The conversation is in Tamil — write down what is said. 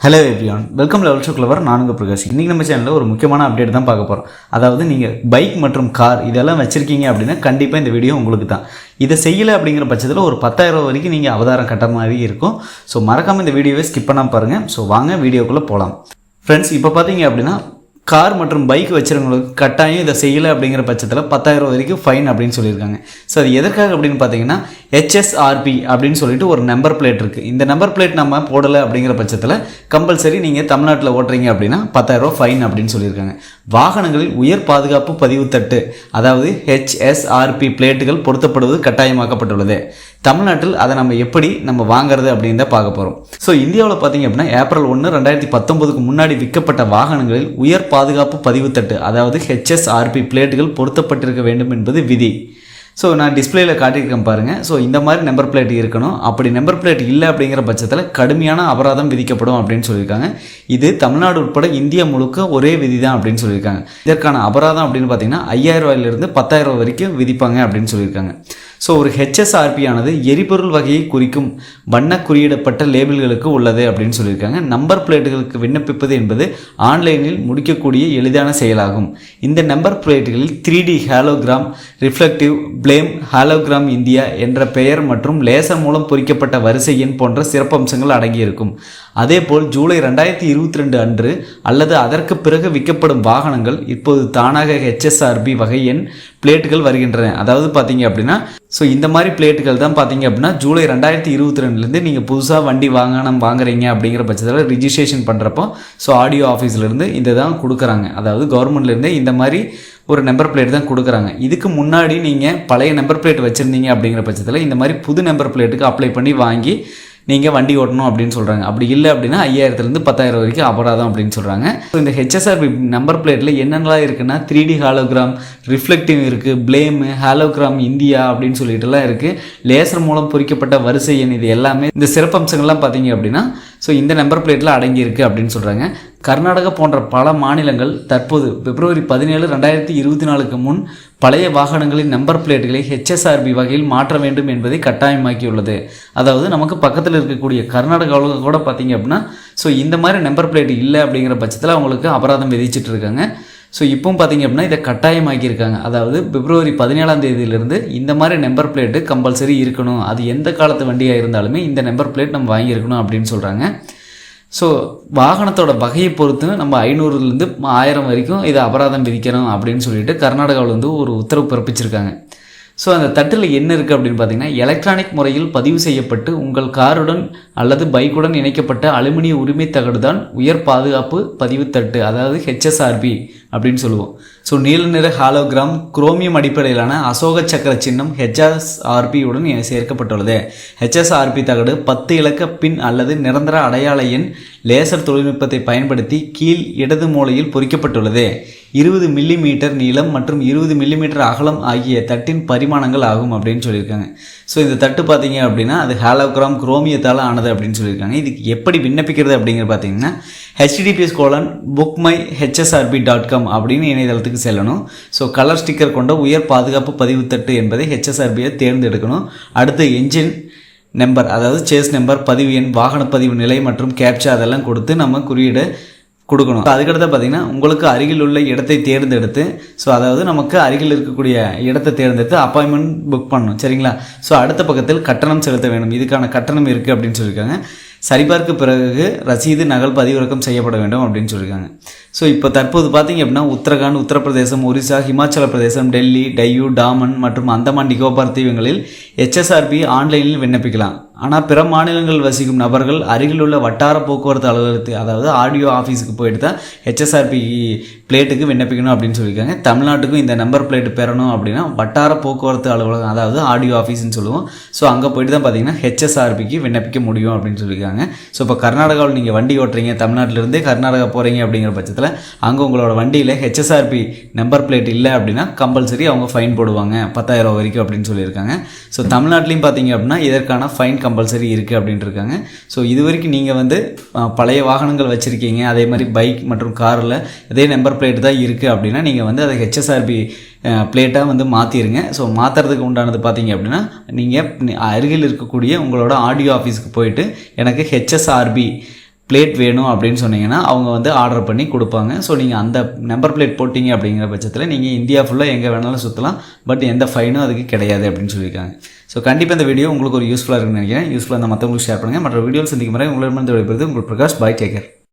Hello everyone welcome level show clever நானுங்க பிரகாஷ். இன்றைக்கி நம்ம சேனலில் ஒரு முக்கியமான அப்டேட் தான் பார்க்க போகிறோம் அதாவது நீங்கள் பைக் மற்றும் கார் இதெல்லாம் வச்சுருக்கீங்க அப்படின்னா கண்டிப்பாக இந்த வீடியோ உங்களுக்கு தான் இதை செய்யலை அப்படிங்கிற பட்சத்தில் ஒரு பத்தாயிரம் ரூபா வரைக்கும் நீங்கள் அவதாரம் கட்ட மாதிரி இருக்கும். ஸோ மறக்காமல் இந்த வீடியோவை ஸ்கிப் பண்ணாமல் பாருங்கள் ஸோ வாங்க வீடியோக்குள்ளே போகலாம் ஃப்ரெண்ட்ஸ் இப்போ பார்த்தீங்க அப்படின்னா கார் மற்றும் பைக் வச்சுருவங்களுக்கு கட்டாயம் இதை செய்யலை அப்படிங்கிற பட்சத்தில் பத்தாயிரம் ரூபா வரைக்கும் ஃபைன் அப்படின்னு சொல்லியிருக்காங்க. ஸோ அது எதற்காக அப்படின்னு பார்த்தீங்கன்னா ஹெச்எஸ்ஆர்பி அப்படின்னு சொல்லிட்டு ஒரு நம்பர் பிளேட் இருக்குது இந்த நம்பர் பிளேட் நம்ம போடலை அப்படிங்கிற பட்சத்தில் கம்பல்சரி நீங்கள் தமிழ்நாட்டில் ஓட்டுறீங்க அப்படின்னா பத்தாயிரரூபா ஃபைன் அப்படின்னு சொல்லியிருக்காங்க. வாகனங்களில் உயர் பாதுகாப்பு பதிவு தட்டு அதாவது ஹெச்எஸ்ஆர்பி பிளேட்டுகள் பொருத்தப்படுவது கட்டாயமாக்கப்பட்டுள்ளது. தமிழ்நாட்டில் அதை நம்ம எப்படி நம்ம வாங்குறது அப்படின்னு தான் பார்க்க போகிறோம் ஸோ இந்தியாவில் பார்த்தீங்க அப்படின்னா ஏப்ரல் ஒன்று ரெண்டாயிரத்தி பத்தொன்பதுக்கு முன்னாடி விற்கப்பட்ட வாகனங்களில் உயர் பாதுகாப்பு பதிவு தட்டு அதாவது ஹெச்எஸ்ஆர்பி பிளேட்டுகள் பொருத்தப்பட்டிருக்க வேண்டும் என்பது விதி. ஸோ நான் டிஸ்பிளேயில் காட்டியிருக்கேன் பாருங்கள் ஸோ இந்த மாதிரி நம்பர் பிளேட் இருக்கணும். அப்படி நம்பர் பிளேட் இல்லை அப்படிங்கிற பட்சத்தில் கடுமையான அபராதம் விதிக்கப்படும் அப்படின்னு சொல்லியிருக்காங்க. இது தமிழ்நாடு உட்பட இந்தியா முழுக்க ஒரே விதி தான் அப்படின்னு சொல்லியிருக்காங்க. இதற்கான அபராதம் அப்படின்னு பார்த்தீங்கன்னா ஐயாயிரம் ரூபாயிலிருந்து பத்தாயிரம் ரூபாய் வரைக்கும் விதிப்பாங்க அப்படின்னு சொல்லியிருக்காங்க. ஸோ ஒரு ஹெச்எஸ்ஆர்பி ஆனது எரிபொருள் வகையை குறிக்கும் வண்ண குறியிடப்பட்ட லேபிள்களுக்கு உள்ளது அப்படின்னு சொல்லியிருக்காங்க. நம்பர் பிளேட்டுகளுக்கு விண்ணப்பிப்பது என்பது ஆன்லைனில் முடிக்கக்கூடிய எளிதான செயலாகும். இந்த number பிளேட்டுகளில் three D hologram reflective film hologram India என்ற பெயர் மற்றும் லேசர் மூலம் பொறிக்கப்பட்ட வரிசை எண் போன்ற சிறப்பம்சங்கள் அடங்கியிருக்கும். அதேபோல் ஜூலை ரெண்டாயிரத்தி இருபத்தி ரெண்டு அன்று அல்லது அதற்கு பிறகு விற்கப்படும் வாகனங்கள் இப்போது தானாக ஹெச்எஸ்ஆர்பி வகை எண் பிளேட்டுகள் வருகின்றன. அதாவது பார்த்தீங்க அப்படின்னா ஸோ இந்த மாதிரி பிளேட்டுகள் தான் பார்த்தீங்க அப்படின்னா ஜூலை ரெண்டாயிரத்தி இருபத்தி ரெண்டுலேருந்து நீங்கள் புதுசாக வண்டி வாங்கணும் வாங்குறீங்க அப்படிங்கிற பட்சத்தில் ரிஜிஸ்ட்ரேஷன் பண்ணுறப்போ ஸோ ஆடியோ ஆஃபீஸ்லேருந்து இதை தான் கொடுக்குறாங்க. அதாவது கவர்மெண்ட்லேருந்து இந்த மாதிரி ஒரு நம்பர் பிளேட் தான் கொடுக்குறாங்க. இதுக்கு முன்னாடி நீங்கள் பழைய நம்பர் பிளேட் வச்சுருந்தீங்க அப்படிங்கிற பட்சத்தில் இந்த மாதிரி புது நம்பர் பிளேட்டுக்கு அப்ளை பண்ணி வாங்கி நீங்கள் வண்டி ஓட்டணும் அப்படின்னு சொல்கிறாங்க அப்படி இல்லை அப்படின்னா ஐயாயிரத்துலேருந்து பத்தாயிரம் வரைக்கும் அபராதம் அப்படின்னு சொல்கிறாங்க ஸோ இந்த ஹெச்எஸ்ஆர்பி நம்பர் பிளேட்டில் என்னென்னலாம் இருக்குன்னா த்ரீ டி ஹாலோகிராம் ரிஃப்ளெக்டிவ் இருக்குது பிளேமு ஹாலோகிராம் இந்தியா அப்படின்னு சொல்லிட்டுலாம் இருக்குது லேசர் மூலம் பொறிக்கப்பட்ட வரிசை எண் இது எல்லாமே இந்த சிறப்பம்சங்கள்லாம் பார்த்தீங்க அப்படின்னா ஸோ இந்த நம்பர் பிளேட்டில் அடங்கியிருக்கு அப்படின்னு சொல்கிறாங்க கர்நாடகா போன்ற பல மாநிலங்கள் தற்போது பிப்ரவரி பதினேழு ரெண்டாயிரத்தி இருபத்தி நாலுக்கு முன் பழைய வாகனங்களின் நம்பர் பிளேட்டுகளை ஹெச்எஸ்ஆர்பி வகையில் மாற்ற வேண்டும் என்பதை கட்டாயமாக்கியுள்ளது. அதாவது நமக்கு பக்கத்தில் இருக்கக்கூடிய கர்நாடகாவில் கூட பார்த்தீங்க அப்படின்னா ஸோ இந்த மாதிரி நம்பர் பிளேட் இல்லை அப்படிங்கிற பட்சத்தில் அவங்களுக்கு அபராதம் விதிச்சிட்டு இருக்காங்க. ஸோ இப்போ பார்த்தீங்க அப்படின்னா இதை கட்டாயமாக்கியிருக்காங்க. அதாவது பிப்ரவரி பதினேழாம் தேதியிலிருந்து இந்த மாதிரி நம்பர் பிளேட்டு கம்பல்சரி இருக்கணும். அது எந்த காலத்து வண்டியாக இருந்தாலுமே இந்த நம்பர் பிளேட் நம்ம வாங்கியிருக்கணும் அப்படின்னு சொல்கிறாங்க ஸோ வாகனத்தோட வகையை பொறுத்து நம்ம ஐநூறுலேருந்து ஆயிரம் வரைக்கும் இதை அபராதம் விதிக்கணும் அப்படின்னு சொல்லிட்டு கர்நாடகாவில் வந்து ஒரு உத்தரவு பிறப்பிச்சிருக்காங்க. ஸோ அந்த தட்டில் என்ன இருக்குது அப்படின்னு பார்த்தீங்கன்னா எலக்ட்ரானிக் முறையில் பதிவு செய்யப்பட்டு உங்கள் காருடன் அல்லது பைக்குடன் இணைக்கப்பட்ட அலுமினிய உரிமை தகடு தான் உயர் பாதுகாப்பு பதிவு தட்டு அதாவது ஹெச்எஸ்ஆர்பி அப்படின்னு சொல்லுவோம். ஸோ நீல நிற ஹாலோகிராம் குரோமியம் அடிப்படையிலான அசோக சக்கர சின்னம் ஹெச்எஸ்ஆர்பியுடன் சேர்க்கப்பட்டுள்ளது. ஹெச்எஸ்ஆர்பி தகடு பத்து இலக்க பின் அல்லது நிரந்தர அடையாள எண் லேசர் தொழில்நுட்பத்தை பயன்படுத்தி கீழ் இடது மூலையில் பொறிக்கப்பட்டுள்ளது. இருபது மில்லி மீட்டர் நீளம் மற்றும் இருபது மில்லிமீட்டர் அகலம் ஆகிய தட்டின் பரிமாணங்கள் ஆகும் அப்படின்னு சொல்லியிருக்காங்க. ஸோ இந்த தட்டு பார்த்தீங்க அப்படின்னா அது ஹாலோகிராம் குரோமியத்தால் ஆனது அப்படின்னு சொல்லியிருக்காங்க. இதுக்கு எப்படி விண்ணப்பிக்கிறது அப்படிங்கிற பார்த்தீங்கன்னா HTTPS colon book my HSRP dot com அப்படின்னு இணையதளத்துக்கு செல்லணும். ஸோ கலர் ஸ்டிக்கர் கொண்ட உயர் பாதுகாப்பு பதிவு தட்டு என்பதை ஹெச்எஸ்ஆர்பியை தேர்ந்தெடுக்கணும். அடுத்து என்ஜின் நம்பர் அதாவது சேஸ் நம்பர் பதிவு எண் வாகன பதிவு நிலை மற்றும் கேப்சா அதெல்லாம் கொடுத்து நம்ம குறியீடு கொடுக்கணும். அதுக்கடுத்து பார்த்தீங்கன்னா உங்களுக்கு அருகில் உள்ள இடத்தை தேர்ந்தெடுத்து ஸோ அதாவது நமக்கு அருகில் இருக்கக்கூடிய இடத்தை தேர்ந்தெடுத்து அப்பாயின்மெண்ட் புக் பண்ணணும். சரிங்களா? ஸோ அடுத்த பக்கத்தில் கட்டணம் செலுத்த வேண்டும். இதுக்கான கட்டணம் இருக்குது அப்படின்னு சொல்லியிருக்காங்க. சரிபார்க்கு பிறகு ரசீது நகல் பதிவிறக்கம் செய்யப்பட வேண்டும் அப்படின்னு சொல்லியிருக்காங்க. ஸோ இப்போ தற்போது பார்த்தீங்க அப்படின்னா உத்தரகாண்ட் உத்தரப்பிரதேசம் ஒரிசா ஹிமாச்சல பிரதேசம் டெல்லி டையூ டாமன் மற்றும் அந்தமான் நிக்கோபார் தீவுகளில் ஹெச்எஸ்ஆர்பி ஆன்லைனில் விண்ணப்பிக்கலாம். ஆனால் பிற மாநிலங்கள் வசிக்கும் நபர்கள் அருகில் உள்ள வட்டார போக்குவரத்து அலுவலகத்து அதாவது ஆடியோ ஆஃபீஸுக்கு போயிட்டு தான் ஹெச்எஸ்ஆர்பி பிளேட்டுக்கு விண்ணப்பிக்கணும் அப்படின்னு சொல்லியிருக்காங்க. தமிழ்நாட்டுக்கும் இந்த நம்பர் பிளேட் பெறணும் அப்படின்னா வட்டார போக்குவரத்து அலுவலகம் அதாவது ஆடியோ ஆஃபீஸ்னு சொல்லுவோம். ஸோ அங்கே போயிட்டு தான் பார்த்தீங்கன்னா ஹெச்எஸ்ஆர்பிக்கு விண்ணப்பிக்க முடியும் அப்படின்னு சொல்லியிருக்காங்க. ஸோ இப்போ கர்நாடகாவில் நீங்கள் வண்டி ஓட்டுறீங்க தமிழ்நாட்டிலேருந்தே கர்நாடகா போகிறீங்க அப்படிங்கிற பட்சத்தில் அங்கே உங்களோட வண்டியில் ஹெச்எஸ்ஆர்பி நம்பர் பிளேட் இல்லை அப்படின்னா கம்பல்சரி அவங்க ஃபைன் போடுவாங்க பத்தாயிரம் வரைக்கும் அப்படின்னு சொல்லியிருக்காங்க. ஸோ தமிழ்நாட்டிலையும் பார்த்தீங்க அப்படின்னா இதற்கான ஃபைன் கம்பல்சரி இருக்குது அப்படின்ட்டு இருக்காங்க ஸோ இது வரைக்கும் நீங்கள் வந்து பழைய வாகனங்கள் வச்சுருக்கீங்க. அதே மாதிரி பைக் மற்றும் காரில் இதே நம்பர் பிளேட் தான் இருக்குது அப்படின்னா நீங்கள் வந்து அதை ஹெச்எஸ்ஆர்பி பிளேட்டாக வந்து மாற்றிடுங்க ஸோ மாற்றுறதுக்கு உண்டானது பார்த்தீங்க அப்படின்னா நீங்கள் அருகில் இருக்கக்கூடிய உங்களோட ஆடியோ ஆஃபீஸுக்கு போயிட்டு எனக்கு ஹெச்எஸ்ஆர்பி பிளேட் வேணும் அப்படின்னு சொன்னீங்கன்னா அவங்க வந்து ஆர்டர் பண்ணி கொடுப்பாங்க. ஸோ நீங்கள் அந்த நம்பர் பிளேட் போட்டிங்க அப்படிங்கிற பட்சத்தில் நீங்கள் இந்தியா ஃபுல்லாக எங்கே வேணாலும் சுற்றலாம் பட் எந்த ஃபைனும் அதுக்கு கிடையாது அப்படின்னு சொல்லியிருக்காங்க. ஸோ கண்டிப்பாக இந்த வீடியோ உங்களுக்கு ஒரு யூஸ்ஃபுல்லாக இருக்குன்னு நினைக்கிறேன். யூஸ்ஃபுல்லாக இருந்தால் மற்றவங்களுக்கு ஷேர் பண்ணுங்கள் மற்ற வீடியோவில் சந்திக்கும் முறை உங்களிடமிருந்து விடைபெறுது உங்கள் பிரகாஷ். பாய் டேக்கர்